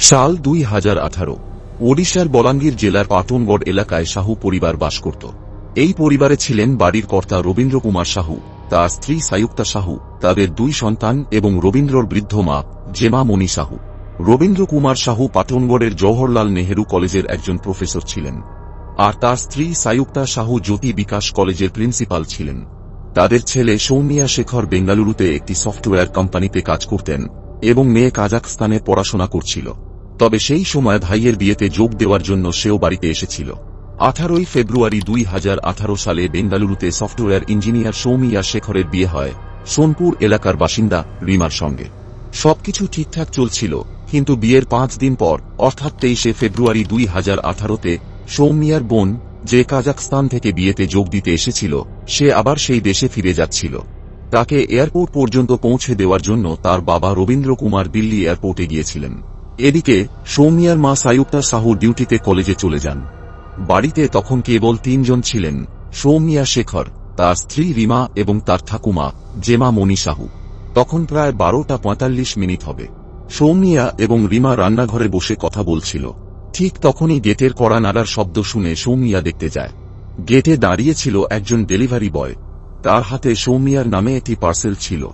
সাল দুই হাজার আঠারো, ওড়িশার বলাঙ্গীর জেলার পাটনগড় এলাকায় সাহু পরিবার বাস করত। এই পরিবারে ছিলেন বাড়ির কর্তা রবীন্দ্র কুমার সাহু, তার স্ত্রী সায়ুক্তা সাহু, তাদের দুই সন্তান এবং রবীন্দ্রর বৃদ্ধ মা, জেমা মণি সাহু। রবীন্দ্র কুমার সাহু পাটনগড়ের জওহরলাল নেহেরু কলেজের একজন প্রফেসর ছিলেন। আর তার স্ত্রী সায়ুক্তা সাহু জ্যোতি বিকাশ কলেজের প্রিন্সিপাল ছিলেন। তাদের ছেলে সৌমিয়া শেখর বেঙ্গালুরুতে একটি সফটওয়্যার কোম্পানিতে কাজ করতেন। এবং মেয়ে কাজাকস্তানে পড়াশোনা করছিল। তবে সেই সময় ভাইয়ের বিয়েতে যোগ দেওয়ার জন্য সেও বাড়িতে এসেছিল। আঠারোই ফেব্রুয়ারি দুই হাজার আঠারো সালে বেঙ্গালুরুতে সফটওয়্যার ইঞ্জিনিয়ার সৌমিয়া শেখরের বিয়ে হয় সোনপুর এলাকার বাসিন্দা রিমার সঙ্গে। সবকিছু ঠিকঠাক চলছিল, কিন্তু বিয়ের পাঁচ দিন পর, অর্থাৎ তেইশে ফেব্রুয়ারি দুই হাজার আঠারোতে, সৌমিয়ার বোন, যে কাজাকস্তান থেকে বিয়েতে যোগ দিতে এসেছিল, সে আবার সেই দেশে ফিরে যাচ্ছিল। তাকে এয়ারপোর্ট পর্যন্ত পৌঁছে দেওয়ার জন্য তার বাবা রবীন্দ্র কুমার দিল্লি এয়ারপোর্টে গিয়েছিলেন। এদিকে, সৌমিয়ার মা সায়ুক্তা সাহু ডিউটিতে কলেজে চলে যান। বাড়িতে তখন কেবল তিনজন ছিলেন, সৌমিয়া শেখর, তার স্ত্রী রিমা এবং তার ঠাকুমা, জেমা মণি সাহু। তখন প্রায় বারোটা পঁয়তাল্লিশ মিনিট হবে। সৌমিয়া এবং রিমা রান্নাঘরে বসে কথা বলছিল। ঠিক তখনই গেটের কড়া নাড়ার শব্দ শুনে সৌমিয়া দেখতে যায়। গেটে দাঁড়িয়েছিল একজন ডেলিভারি বয়। তার হাতে সৌমিয়ার নামে একটি পার্সেল ছিল।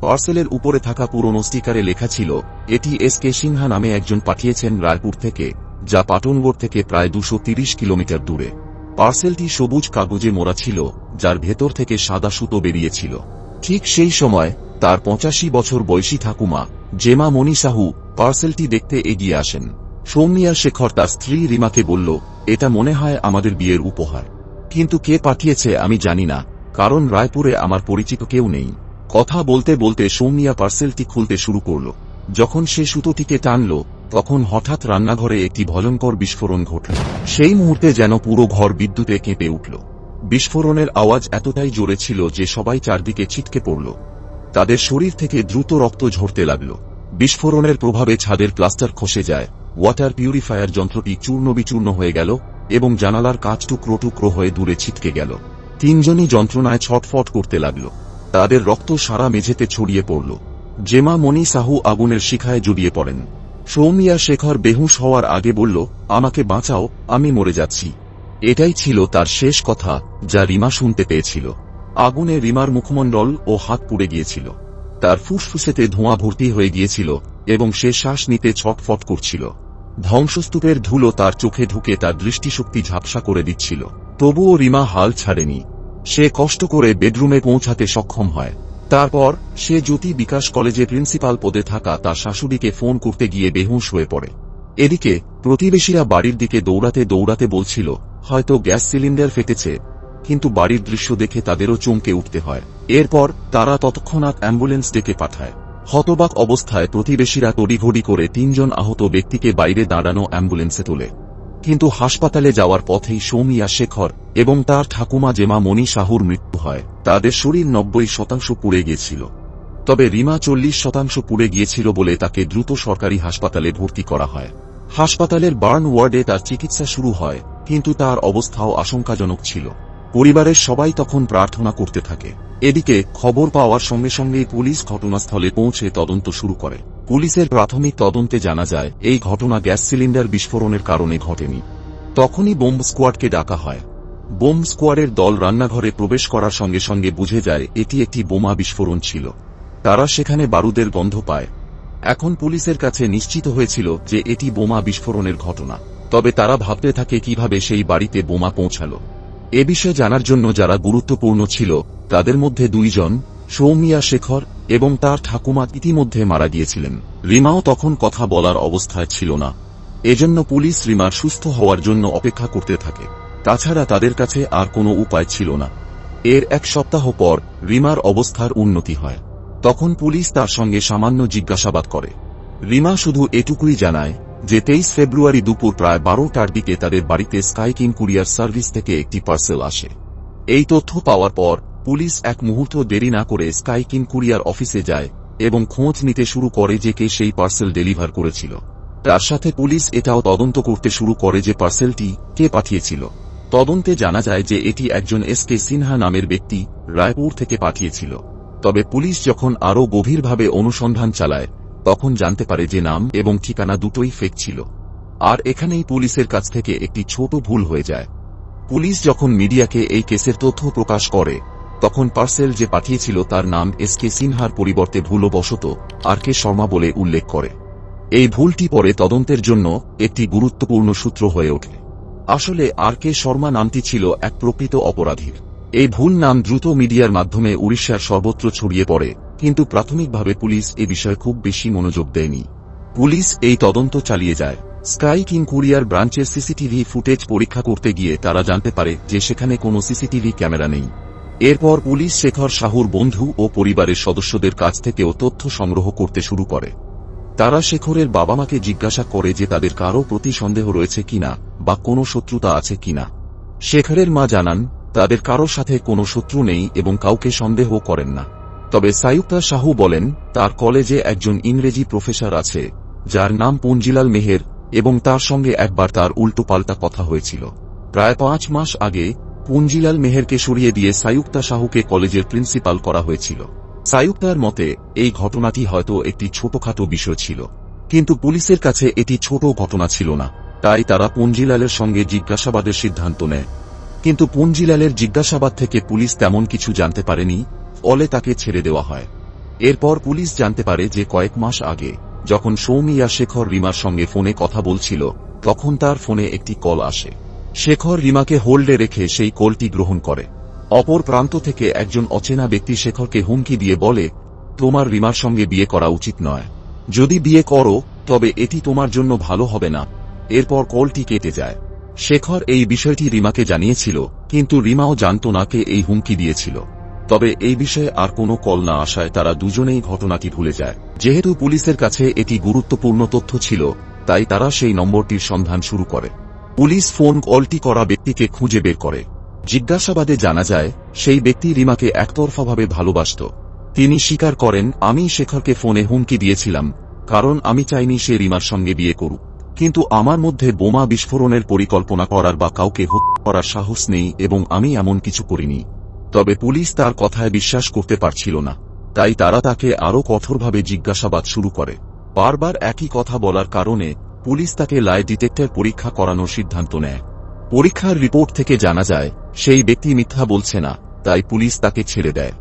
পার্সেলের উপরে থাকা পুরনো স্টিকারে লেখা ছিল, এটি এস কে সিনহা নামে একজন পাঠিয়েছেন রায়পুর থেকে, যা পাটনগড় থেকে প্রায় দুশো কিলোমিটার দূরে। পার্সেলটি সবুজ কাগজে মোড়া ছিল, যার ভেতর থেকে সাদা সুতো বেরিয়েছিল। ঠিক সেই সময়, তার পঁচাশি বছর বয়সী ঠাকুমা, জেমা মণি সাহু পার্সেলটি দেখতে এগিয়ে আসেন। সৌমিয়া শেখর তার স্ত্রী রিমাকে বলল, এটা মনে হয় আমাদের বিয়ের উপহার। কিন্তু কে পাঠিয়েছে আমি জানি না। কারণ রায়পুরে আমার পরিচিত কেউ নেই। কথা বলতে বলতে সৌমিয়া পার্সেলটি খুলতে শুরু করল। যখন সে সুতোটিকে টানল, তখন হঠাৎ রান্নাঘরে একটি ভয়ঙ্কর বিস্ফোরণ ঘটল। সেই মুহূর্তে যেন পুরো ঘর বিদ্যুতে কেঁপে উঠল। বিস্ফোরণের আওয়াজ এতটাই জোরে ছিল যে সবাই চারদিকে ছিটকে পড়ল। তাদের শরীর থেকে দ্রুত রক্ত ঝরতে লাগল। বিস্ফোরণের প্রভাবে ছাদের প্লাস্টার খসে যায়। ওয়াটার পিউরিফায়ার যন্ত্রটি চূর্ণ বিচূর্ণ হয়ে গেল এবং জানালার কাজ টুকরো টুকরো হয়ে দূরে ছিটকে গেল। তিনজনই যন্ত্রণায় ছটফট করতে লাগল। তাদের রক্ত সারা মেঝেতে ছড়িয়ে পড়ল। জেমা মণি সাহু আগুনের শিখায় জড়িয়ে পড়েন। সৌমিয়া শেখর বেহুশ হওয়ার আগে বলল, আমাকে বাঁচাও, আমি মরে যাচ্ছি। এটাই ছিল তার শেষ কথা, যা রিমা শুনতে পেয়েছিল। আগুনে রিমার মুখমণ্ডল ও হাত পুড়ে গিয়েছিল। তার ফুসফুসেতে ধোঁয়া ভর্তি হয়ে গিয়েছিল এবং সে শ্বাস নিতে ছটফট করছিল। ধ্বংসস্তূপের ধুলো তার চোখে ঢুকে তার দৃষ্টিশক্তি ঝাপসা করে দিচ্ছিল। তবুও রিমা হাল ছাড়েনি। সে কষ্ট করে বেডরুমে পৌঁছাতে সক্ষম হয়। তারপর, সে জ্যোতি বিকাশ কলেজে প্রিন্সিপাল পদে থাকা তার শাশুড়িকে ফোন করতে গিয়ে বেহুশ হয়ে পড়ে। এদিকে, প্রতিবেশীরা বাড়ির দিকে দৌড়াতে দৌড়াতে বলছিল, হয়তো গ্যাস সিলিন্ডার ফেটেছে। কিন্তু বাড়ির দৃশ্য দেখে তাদেরও চমকে উঠতে হয়। এরপর, তারা তৎক্ষণাৎ অ্যাম্বুলেন্স ডেকে পাঠায়। হতবাক অবস্থায় প্রতিবেশীরা তড়িঘড়ি করে তিনজন আহত ব্যক্তিকে বাইরে দাঁড়ানো অ্যাম্বুলেন্সে তোলে। কিন্তু হাসপাতালে যাওয়ার পথেই সৌমিয়া শেখর এবং তার ঠাকুমা জেমা মণি সাহুর মৃত্যু হয়। তাদের শরীর নব্বই শতাংশ পুড়ে গিয়েছিল। তবে রিমা চল্লিশ শতাংশ পুড়ে গিয়েছিল বলে তাকে দ্রুত সরকারি হাসপাতালে ভর্তি করা হয়। হাসপাতালের বার্ন ওয়ার্ডে তার চিকিৎসা শুরু হয়, কিন্তু তার অবস্থাও আশঙ্কাজনক ছিল। পরিবারের সবাই তখন প্রার্থনা করতে থাকে। এদিকে খবর পাওয়ার সঙ্গে সঙ্গেই পুলিশ ঘটনাস্থলে পৌঁছে তদন্ত শুরু করে। পুলিশের প্রাথমিক তদন্তে জানা যায়, এই ঘটনা গ্যাস সিলিন্ডার বিস্ফোরণের কারণে ঘটেনি। তখনই বোম্ব স্কোয়াডকে ডাকা হয়। বোম্ব স্কোয়াডের দল রান্নাঘরে প্রবেশ করার সঙ্গে সঙ্গে বুঝে যায়, এটি একটি বোমা বিস্ফোরণ ছিল। তারা সেখানে বারুদের গন্ধ পায়। এখন পুলিশের কাছে নিশ্চিত হয়েছিল যে এটি বোমা বিস্ফোরণের ঘটনা। তবে তারা ভাবতে থাকে কীভাবে সেই বাড়িতে বোমা পৌঁছালো। এ বিষয়ে জানার জন্য যারা গুরুত্বপূর্ণ ছিল, তাদের মধ্যে দুইজন, সৌমিয়া শেখর এবং তার ঠাকুমা ইতিমধ্যে মারা গিয়েছিলেন। রিমাও তখন কথা বলার অবস্থায় ছিল না। এজন্য পুলিশ রিমার সুস্থ হওয়ার জন্য অপেক্ষা করতে থাকে। তাছাড়া তাদের কাছে আর কোনো উপায় ছিল না। এর এক সপ্তাহ পর রিমার অবস্থার উন্নতি হয়। তখন পুলিশ তার সঙ্গে সামান্য জিজ্ঞাসাবাদ করে। রিমা শুধু এটুকুই জানায় যে তেইশ ফেব্রুয়ারি দুপুর প্রায় বারোটার দিকে তাদের বাড়িতে স্কাইকিং কুরিয়ার সার্ভিস থেকে একটি পার্সেল আসে। এই তথ্য পাওয়ার পর পুলিশ এক মুহূর্ত দেরি না করে স্কাইকিং কুরিয়ার অফিসে যায় এবং খোঁজ নিতে শুরু করে যে কে সেই পার্সেল ডেলিভার করেছিল। তার সাথে পুলিশ এটাও তদন্ত করতে শুরু করে যে পার্সেলটি কে পাঠিয়েছিল। তদন্তে জানা যায় যে এটি একজন এস কে সিনহা নামের ব্যক্তি রায়পুর থেকে পাঠিয়েছিল। তবে পুলিশ যখন আরও গভীরভাবে অনুসন্ধান চালায়, তখন জানতে পারে যে নাম এবং ঠিকানা দুটোই ফেক ছিল। আর এখানেই পুলিশের কাছ থেকে একটি ছোট ভুল হয়ে যায়। পুলিশ যখন মিডিয়াকে এই কেসের তথ্য প্রকাশ করে তখন পার্সেল যে পাঠিয়েছিল তার নাম এস কে সিনহার পরিবর্তে ভুলবশত আর কে শর্মা বলে উল্লেখ করে। এই ভুলটি পরে তদন্তের জন্য একটি গুরুত্বপূর্ণ সূত্র হয়ে ওঠে। আসলে আর কে শর্মা নামটি ছিল এক প্রকৃত অপরাধীর। এই ভুল নাম দ্রুত মিডিয়ার মাধ্যমে উড়িষ্যার সর্বত্র ছড়িয়ে পড়ে, কিন্তু প্রাথমিকভাবে পুলিশ এ বিষয়ে খুব বেশি মনোযোগ দেয়নি। পুলিশ এই তদন্ত চালিয়ে যায়। স্কাই কিং কুরিয়ার ব্রাঞ্চের সিসিটিভি ফুটেজ পরীক্ষা করতে গিয়ে তারা জানতে পারে যে সেখানে কোনো সিসিটিভি ক্যামেরা নেই। এরপর পুলিশ শেখর শাহুর বন্ধু ও পরিবারের সদস্যদের কাছ থেকেও তথ্য সংগ্রহ করতে শুরু করে। তারা শেখরের বাবা মাকে জিজ্ঞাসা করে যে তাদের কারও প্রতি সন্দেহ রয়েছে কিনা বা কোনো শত্রুতা আছে কিনা। শেখরের মা জানান, তাদের কারও সাথে কোনো শত্রু নেই এবং কাউকে সন্দেহ করেন না। তবে সায়ুক্তা সাহু বলেন, তার কলেজে একজন ইংরেজি প্রফেসর আছে, যার নাম পুঞ্জিলাল মেহের এবং তার সঙ্গে একবার তার উল্টোপাল্টা কথা হয়েছিল। প্রায় পাঁচ মাস আগে পুঞ্জিলাল মেহেরকে সরিয়ে দিয়ে সায়ুক্তা সাহুকে কলেজের প্রিন্সিপাল করা হয়েছিল। সায়ুক্তার মতে, এই ঘটনাটি হয়তো একটি ছোটখাটো বিষয় ছিল। কিন্তু পুলিশের কাছে এটি ছোট ঘটনা ছিল না। তাই তারা পুঞ্জিলালের সঙ্গে জিজ্ঞাসাবাদের সিদ্ধান্ত নেয়। কিন্তু পুঞ্জিলালের জিজ্ঞাসাবাদ থেকে পুলিশ তেমন কিছু জানতে পারেনি, ফলে তাকে ছেড়ে দেওয়া হয়। এরপর পুলিশ জানতে পারে যে কয়েক মাস আগে, যখন সৌমিয়া শেখর রিমার সঙ্গে ফোনে কথা বলছিল, তখন তার ফোনে একটি কল আসে। শেখর রিমাকে হোল্ডে রেখে সেই কলটি গ্রহণ করে। অপর প্রান্ত থেকে একজন অচেনা ব্যক্তি শেখরকে হুমকি দিয়ে বলে, তোমার রিমার সঙ্গে বিয়ে করা উচিত নয়। যদি বিয়ে করো, তবে এটি তোমার জন্য ভালো হবে না। এরপর কলটি কেটে যায়। শেখর এই বিষয়টি রিমাকে জানিয়েছিল, কিন্তু রিমাও জানত না কে এই হুমকি দিয়েছিল। তবে এই বিষয়ে আর কোনো কল না আসায় তারা দুজনেই ঘটনাটি ভুলে যায়। যেহেতু পুলিশের কাছে এটি গুরুত্বপূর্ণ তথ্য ছিল, তাই তারা সেই নম্বরটির সন্ধান শুরু করে। পুলিশ ফোন কলটি করা ব্যক্তিকে খুঁজে বের করে। জিজ্ঞাসাবাদে জানা যায়, সেই ব্যক্তি রিমাকে একতরফাভাবে ভালোবাসত। তিনি স্বীকার করেন, আমি শেখরকে ফোনে হুমকি দিয়েছিলাম, কারণ আমি চাইনি সে রিমার সঙ্গে বিয়ে করুক। কিন্তু আমার মধ্যে বোমা বিস্ফোরণের পরিকল্পনা করার বা কাউকে হত্যা করার সাহস নেই এবং আমি এমন কিছু করিনি। তবে পুলিশ তার কথায় বিশ্বাস করতে পারছিল না। তাই তারা তাকে আরও কঠোরভাবে জিজ্ঞাসাবাদ শুরু করে। বারবার একই কথা বলার কারণে পুলিশ তাকে লাই ডিটেক্টর পরীক্ষা করানোর সিদ্ধান্ত নেয়। পরীক্ষার রিপোর্ট থেকে জানা যায়, সেই ব্যক্তি মিথ্যা বলছে না, তাই পুলিশ তাকে ছেড়ে দেয়।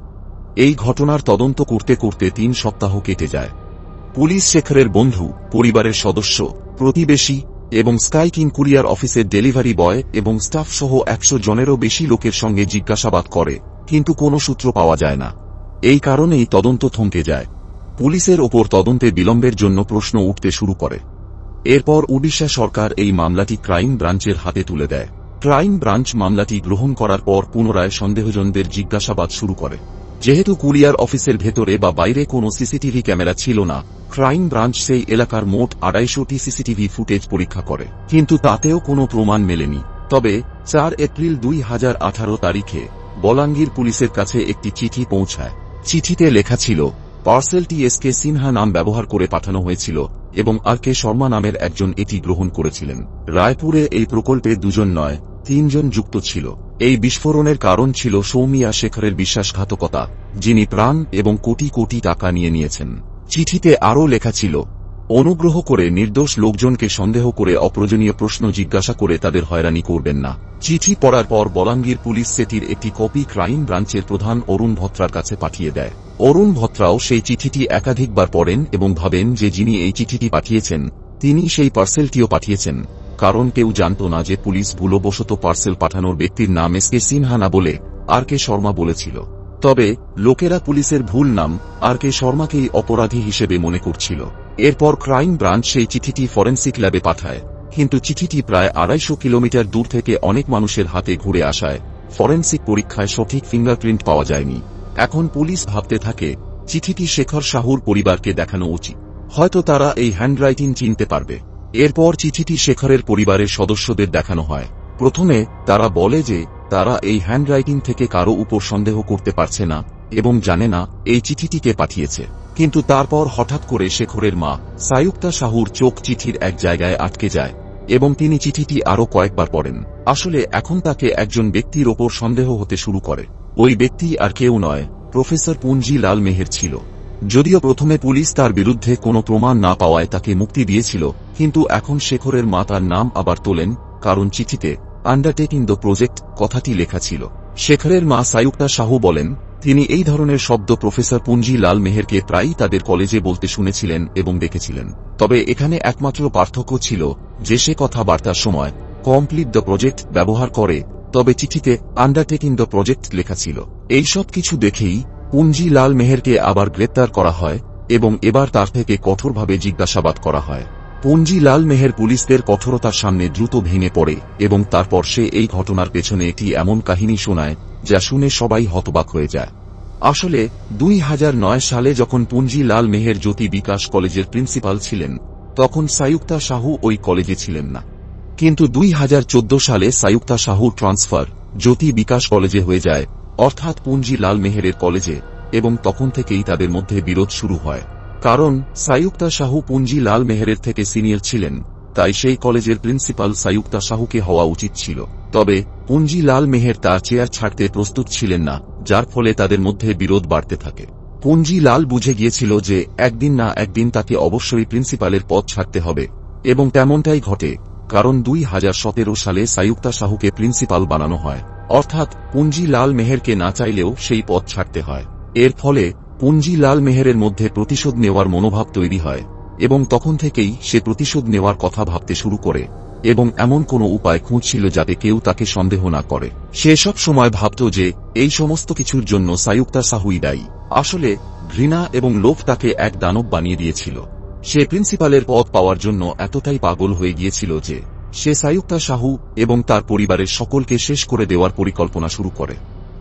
এই ঘটনার তদন্ত করতে করতে তিন সপ্তাহ কেটে যায়। পুলিশ শেখরের বন্ধু, পরিবারের সদস্য, প্রতিবেশী এবং স্কাই কিং কুরিয়ার অফিসের ডেলিভারি বয় এবং স্টাফ সহ একশো জনেরও বেশি লোকের সঙ্গে জিজ্ঞাসাবাদ করে, কিন্তু কোনো সূত্র পাওয়া যায় না। এই কারণেই তদন্ত থমকে যায়। পুলিশের ওপর তদন্তে বিলম্বের জন্য প্রশ্ন উঠতে শুরু করে। এরপর ওডিশা সরকার এই মামলাটি ক্রাইম ব্রাঞ্চের হাতে তুলে দেয়। ক্রাইম ব্রাঞ্চ মামলাটি গ্রহণ করার পর পুনরায় সন্দেহজনদের জিজ্ঞাসাবাদ শুরু করে। যেহেতু কুরিয়ার অফিসের ভেতরে বা বাইরে কোনো সিসিটিভি ক্যামেরা ছিল না, ক্রাইম ব্রাঞ্চ সেই এলাকার মোট আড়াইশোটি সিসিটিভি ফুটেজ পরীক্ষা করে। কিন্তু তাতেও কোনো প্রমাণ মেলেনি। তবে চার এপ্রিল দুই হাজার আঠারো তারিখে বলাঙ্গীর পুলিশের কাছে একটি চিঠি পৌঁছায়। চিঠিতে লেখা ছিল পার্সেলটি এস কে সিনহা নাম ব্যবহার করে পাঠানো হয়েছিল, এবং আর কে শর্মা নামের একজন এটি গ্রহণ করেছিলেন। রায়পুরে এই প্রকল্পে দুজন নয়, তিনজন যুক্ত ছিল। এই বিস্ফোরণের কারণ ছিল সৌমিয়া শেখরের বিশ্বাসঘাতকতা, যিনি প্রাণ এবং কোটি কোটি টাকা নিয়ে নিয়েছেন। চিঠিতে আরও লেখা ছিল, অনুগ্রহ করে নির্দোষ লোকজনকে সন্দেহ করে অপ্রয়োজনীয় প্রশ্ন জিজ্ঞাসা করে তাদের হয়রানি করবেন না। চিঠি পড়ার পর বলাঙ্গীর পুলিশ সেটির একটি কপি ক্রাইম ব্রাঞ্চের প্রধান অরুণ ভত্রার কাছে পাঠিয়ে দেয়। অরুণ ভত্রাও সেই চিঠিটি একাধিকবার পড়েন এবং ভাবেন যে যিনি এই চিঠিটি পাঠিয়েছেন, তিনি সেই পার্সেলটিও পাঠিয়েছেন। কারণ কেউ জানত না যে পুলিশ ভুলবশত পার্সেল পাঠানোর ব্যক্তির নাম এস কে সিনহা না বলে আর কে শর্মা বলেছিল। তবে লোকেরা পুলিশের ভুল নাম আর কে শর্মাকেই অপরাধী হিসেবে মনে করছিল। এরপর ক্রাইম ব্রাঞ্চ সেই চিঠিটি ফরেন্সিক ল্যাবে পাঠায়। কিন্তু চিঠিটি প্রায় আড়াইশো কিলোমিটার দূর থেকে অনেক মানুষের হাতে ঘুরে আসায় ফরেন্সিক পরীক্ষায় সঠিক ফিঙ্গারপ্রিন্ট পাওয়া যায়নি। এখন পুলিশ ভাবতে থাকে, চিঠিটি শেখর শাহুর পরিবারকে দেখানো উচিত। হয়তো তারা এই হ্যান্ডরাইটিং চিনতে পারবে। এরপর চিঠিটি শেখরের পরিবারের সদস্যদের দেখানো হয়। প্রথমে তারা বলে যে, তারা এই হ্যান্ডরাইটিং থেকে কারও উপর সন্দেহ করতে পারছে না এবং জানে না এই চিঠিটিকে পাঠিয়েছে। কিন্তু তারপর হঠাৎ করে শেখরের মা, সায়ুক্তা শাহুর চোখ চিঠির এক জায়গায় আটকে যায় এবং তিনি চিঠিটি আরও কয়েকবার পড়েন। আসলে এখন তাকে একজন ব্যক্তির ওপর সন্দেহ হতে শুরু করে। ওই ব্যক্তি আর কেউ নয়, প্রফেসর পুঞ্জি লাল মেহের ছিল। যদিও প্রথমে পুলিশ তার বিরুদ্ধে কোনো প্রমাণ না পাওয়ায় তাকে মুক্তি দিয়েছিল, কিন্তু এখন শেখরের মা তার নাম আবার তোলেন, কারণ চিঠিতে, আন্ডারটেকিং দ্য প্রজেক্ট কথাটি লেখা ছিল। শেখরের মা সায়ুক্তা সাহু বলেন, তিনি এই ধরনের শব্দ প্রফেসর পুঞ্জি লাল মেহেরকে প্রায়ই তাদের কলেজে বলতে শুনেছিলেন এবং দেখেছিলেন। তবে এখানে একমাত্র পার্থক্য ছিল যে সে কথাবার্তার সময়, কমপ্লিট দ্য প্রজেক্ট ব্যবহার করে তবে চিঠিতে আন্ডারটেকিং দ্য প্রজেক্ট লেখা ছিল। এই সব কিছু দেখেই পুঞ্জি লাল মেহেরকে আবার গ্রেপ্তার করা হয় এবং এবার তার থেকে কঠোরভাবে জিজ্ঞাসাবাদ করা হয়। পুঞ্জি লাল মেহের পুলিশদের কঠোরতার সামনে দ্রুত ভেঙে পড়ে এবং তারপর সে এই ঘটনার পেছনে একটি এমন কাহিনী শোনায় যা শুনে সবাই হতবাক হয়ে যায়। আসলে, দুই হাজার নয় সালে যখন পুঞ্জি লাল মেহের জ্যোতি বিকাশ কলেজের প্রিন্সিপাল ছিলেন, তখন সায়ুক্তা সাহু ওই কলেজে ছিলেন না। কিন্তু দুই হাজার চোদ্দ সালে সায়ুক্তা সাহু ট্রান্সফার জ্যোতি বিকাশ কলেজে হয়ে যায়, অর্থাৎ পুঞ্জি লাল মেহেরের কলেজে, এবং তখন থেকেই তাদের মধ্যে বিরোধ শুরু হয়। কারণ, সায়ুক্তা সাহু পুঞ্জি লাল মেহেরের থেকে সিনিয়র ছিলেন, তাই সেই কলেজের প্রিন্সিপাল সায়ুক্তা সাহুকে হওয়া উচিত ছিল। তবে, পুঞ্জি লাল মেহের তার চেয়ার ছাড়তে প্রস্তুত ছিলেন না, যার ফলে তাদের মধ্যে বিরোধ বাড়তে থাকে। পুঞ্জি লাল বুঝে গিয়েছিল যে, একদিন না একদিন তাকে অবশ্যই প্রিন্সিপালের পদ ছাড়তে হবে, এবং তেমনটাই ঘটে। কারণ দুই হাজার সতেরো সালে সায়ুক্তা সাহুকে প্রিন্সিপাল বানানো হয়। অর্থাৎ পুঞ্জি লাল মেহেরকে না চাইলেও সেই পদ ছাড়তে হয়। এর ফলে পুঞ্জি লাল মেহেরের মধ্যে প্রতিশোধ নেওয়ার মনোভাব তৈরি হয় এবং তখন থেকেই সে প্রতিশোধ নেওয়ার কথা ভাবতে শুরু করে এবং এমন কোনো উপায় খুঁজছিল যাতে কেউ তাকে সন্দেহ না করে। সে সব সময় ভাবত যে এই সমস্ত কিছুর জন্য সায়ুক্তা সাহুই দায়ী। আসলে ঘৃণা এবং লোভ তাকে এক দানব বানিয়ে দিয়েছিল। সে প্রিন্সিপালের পদ পাওয়ার জন্য এতটাই পাগল হয়ে গিয়েছিল যে, সে সায়ুক্তা সাহু এবং তার পরিবারের সকলকে শেষ করে দেওয়ার পরিকল্পনা শুরু করে।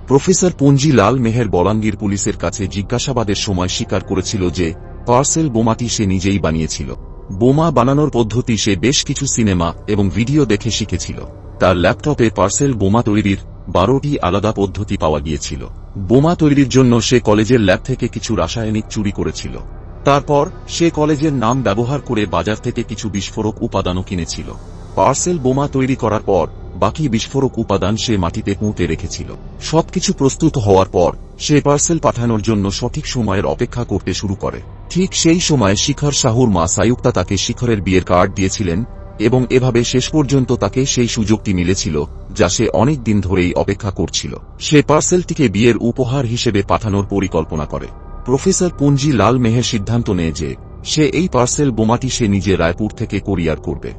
প্রফেসর পুঞ্জি লাল মেহের বলাঙ্গীর পুলিশের কাছে জিজ্ঞাসাবাদের সময় স্বীকার করেছিল যে, পার্সেল বোমাটি সে নিজেই বানিয়েছিল। বোমা বানানোর পদ্ধতি সে বেশ কিছু সিনেমা এবং ভিডিও দেখে শিখেছিল। তার ল্যাপটপে পার্সেল বোমা তৈরির বারোটি আলাদা পদ্ধতি পাওয়া গিয়েছিল। বোমা তৈরির জন্য সে কলেজের ল্যাব থেকে কিছু রাসায়নিক চুরি করেছিল। তারপর সে কলেজের নাম ব্যবহার করে বাজার থেকে কিছু বিস্ফোরক উপাদানও কিনেছিল। পার্সেল বোমা তৈরি করার পর বাকি বিস্ফোরক উপাদান সে মাটিতে পুঁতে রেখেছিল। সবকিছু প্রস্তুত হওয়ার পর সে পার্সেল পাঠানোর জন্য সঠিক সময়ের অপেক্ষা করতে শুরু করে। ঠিক সেই সময় শিখর শাহুর মা সায়ুক্তা তাকে শিখরের বিয়ের কার্ড দিয়েছিলেন এবং এভাবে শেষ পর্যন্ত তাকে সেই সুযোগটি মিলেছিল, যা সে অনেক দিন ধরেই অপেক্ষা করছিল। সে পার্সেলটিকে বিয়ের উপহার হিসেবে পাঠানোর পরিকল্পনা করে। প্রফেসর পুঞ্জি লাল মেহের সিদ্ধান্ত নেয় যে, সে এই পার্সেল বোমাটি সে নিজে রায়পুর থেকে কোরিয়ার করবে।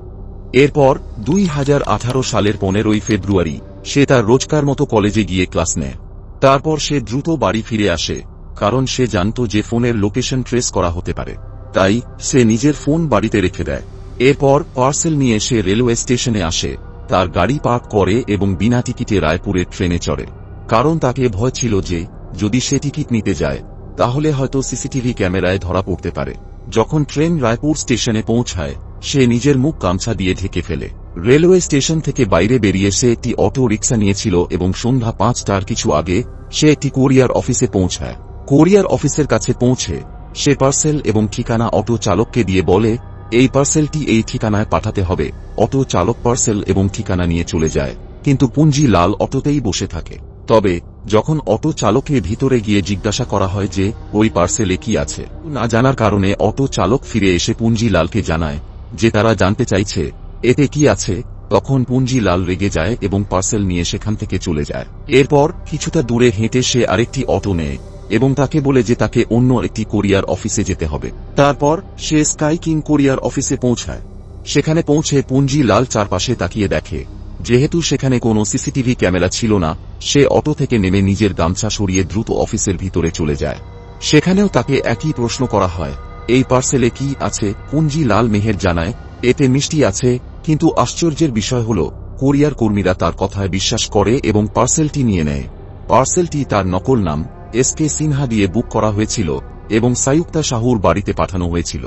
এরপর দুই হাজার আঠারো সালের পনেরোই ফেব্রুয়ারি, সে তার রোজকার মতো কলেজে গিয়ে ক্লাস নেয়। তারপর সে দ্রুত বাড়ি ফিরে আসে, কারণ সে জানত যে ফোনের লোকেশন ট্রেস করা হতে পারে। তাই সে নিজের ফোন বাড়িতে রেখে দেয়। এরপর পার্সেল নিয়ে সে রেলওয়ে স্টেশনে আসে, তার গাড়ি পার্ক করে এবং বিনা টিকিটে রায়পুরের ট্রেনে চড়ে। কারণ তাকে ভয় ছিল যে, যদি সে টিকিট নিতে যায় তাহলে হয়তো সিসিটিভি ক্যামেরায় ধরা পড়তে পারে। যখন ট্রেন রায়পুর স্টেশনে পৌঁছায়, সে নিজের মুখ গামছা দিয়ে ঢেকে ফেলে। রেলওয়ে স্টেশন থেকে বাইরে বেরিয়ে সে একটি অটো রিক্সা নিয়েছিল এবং সন্ধ্যা পাঁচটার কিছু আগে সে একটি কোরিয়ার অফিসে পৌঁছায়। কোরিয়ার অফিসের কাছে পৌঁছে, সে পার্সেল এবং ঠিকানা অটো চালককে দিয়ে বলে, এই পার্সেলটি এই ঠিকানায় পাঠাতে হবে। অটো চালক পার্সেল এবং ঠিকানা নিয়ে চলে যায়। কিন্তু পুঞ্জি লাল অটোতেই বসে থাকে। তবে যখন অটো চালকের ভিতরে গিয়ে জিজ্ঞাসা করা হয় যে, ওই পার্সেলে কি আছে? না জানার কারণে অটো চালক ফিরে এসে পুঞ্জি লালকে জানায় যে তারা জানতে চাইছে, এতে কি আছে? তখন পুঞ্জি লাল রেগে যায় এবং পার্সেল নিয়ে সেখান থেকে চলে যায়। এরপর কিছুটা দূরে হেঁটে সে আরেকটি অটো নেয় এবং তাকে বলে যে তাকে অন্য একটি কোরিয়ার অফিসে যেতে হবে। তারপর সে স্কাই কিং কোরিয়ার অফিসে পৌঁছায়। সেখানে পৌঁছে পুঞ্জি লাল চারপাশে তাকিয়ে দেখে। যেহেতু সেখানে কোনো সিসিটিভি ক্যামেরা ছিল না, সে অটো থেকে নেমে নিজের গামছা সরিয়ে দ্রুত অফিসের ভিতরে চলে যায়। সেখানেও তাকে একই প্রশ্ন করা হয়, এই পার্সেলে কি আছে? কুঞ্জি লাল মেহের জানায়, এতে মিষ্টি আছে, কিন্তু আশ্চর্যের বিষয় হল, কোরিয়ার কর্মীরা তার কথায় বিশ্বাস করে এবং পার্সেলটি নিয়ে নেয়। পার্সেলটি তার নকল নাম, এস কে সিনহা দিয়ে বুক করা হয়েছিল এবং সায়ুক্তা শাহুর বাড়িতে পাঠানো হয়েছিল।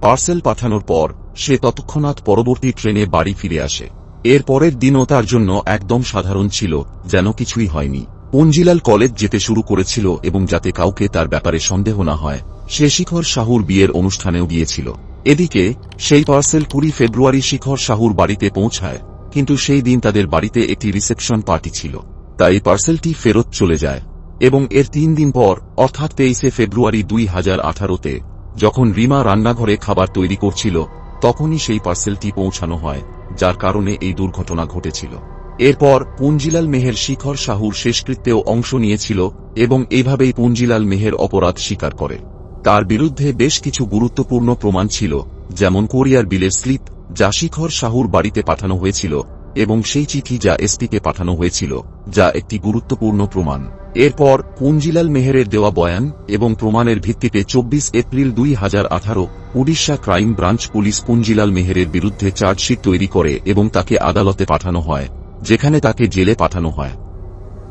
পার্সেল পাঠানোর পর, সে তৎক্ষণাৎ পরবর্তী ট্রেনে বাড়ি ফিরে আসে। এর পরের দিনও তার জন্য একদম সাধারণ ছিল, যেন কিছুই হয়নি। পঞ্জিলাল কলেজ যেতে শুরু করেছিল এবং যাতে কাউকে তার ব্যাপারে সন্দেহ না হয়, সে শিখর শাহুর বিয়ের অনুষ্ঠানেও গিয়েছিল। এদিকে, সেই পার্সেল কুড়ি ফেব্রুয়ারি শিখর শাহুর বাড়িতে পৌঁছায়, কিন্তু সেই দিন তাদের বাড়িতে একটি রিসেপশন পার্টি ছিল। তাই পার্সেলটি ফেরত চলে যায়। এবং এর তিন দিন পর, অর্থাৎ তেইশে ফেব্রুয়ারি দুই হাজার আঠারোতে, যখন রিমা রান্নাঘরে খাবার তৈরি করছিল, তখনই সেই পার্সেলটি পৌঁছানো হয়। যার কারণে এই দুর্ঘটনা ঘটেছিল। এরপর পুঞ্জিলাল মেহের শিখর শাহুর শেষকৃত্যেও অংশ নিয়েছিল এবং এভাবেই পুঞ্জিলাল মেহের অপরাধ স্বীকার করে। তার বিরুদ্ধে বেশ কিছু গুরুত্বপূর্ণ প্রমাণ ছিল, যেমন কোরিয়ার বিলের স্লিপ, যা শিখর শাহুর বাড়িতে পাঠানো হয়েছিল এবং সেই চিঠি যা এসপিকে পাঠানো হয়েছিল, যা একটি গুরুত্বপূর্ণ প্রমাণ। এরপর পুঞ্জিলাল মেহেরের দেওয়া বয়ান এবং প্রমাণের ভিত্তিতে চব্বিশ এপ্রিল দুই হাজার আঠারো Orissa crime branch police Punjilal মেহেরের বিরুদ্ধে চার্জশিট তৈরি করে এবং তাকে আদালতে পাঠানো হয়, যেখানে তাকে জেলে পাঠানো হয়।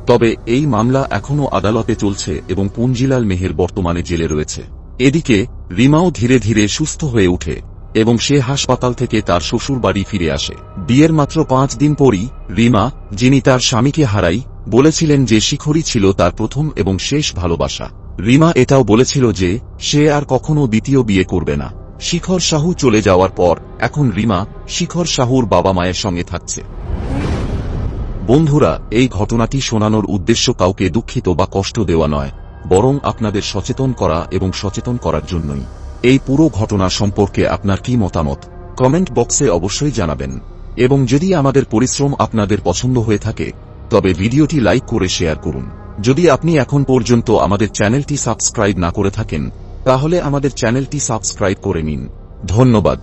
তবে এই মামলা এখনও আদালতে চলছে এবং পুঞ্জিলাল মেহের বর্তমানে জেলে রয়েছে। এদিকে রিমাও ধীরে ধীরে সুস্থ হয়ে ওঠে। এবং সে হাসপাতাল থেকে তার শ্বশুর বাড়ি ফিরে আসে। বিয়ের মাত্র পাঁচ দিন পরই রিমা, যিনি তার স্বামীকে হারাই, বলেছিলেন যে শিখরই ছিল তার প্রথম এবং শেষ ভালোবাসা। রিমা এটাও বলেছিল যে, সে আর কখনো দ্বিতীয় বিয়ে করবে না। শিখর সাহু চলে যাওয়ার পর, এখন রিমা, শিখর সাহুর বাবা মায়ের সঙ্গে থাকছে। বন্ধুরা, এই ঘটনাটি শোনানোর উদ্দেশ্য কাউকে দুঃখিত বা কষ্ট দেওয়া নয়, বরং আপনাদের সচেতন করা এবং সচেতন করার জন্যই। এই পুরো ঘটনা সম্পর্কে আপনার কি মতামত? কমেন্ট বক্সে অবশ্যই জানাবেন। এবং যদি আমাদের পরিশ্রম আপনাদের পছন্দ হয়ে থাকে, তবে ভিডিওটি লাইক করে শেয়ার করুন। যদি আপনি এখন পর্যন্ত আমাদের চ্যানেলটি সাবস্ক্রাইব না করে থাকেন, তাহলে আমাদের চ্যানেলটি সাবস্ক্রাইব করে নিন। ধন্যবাদ।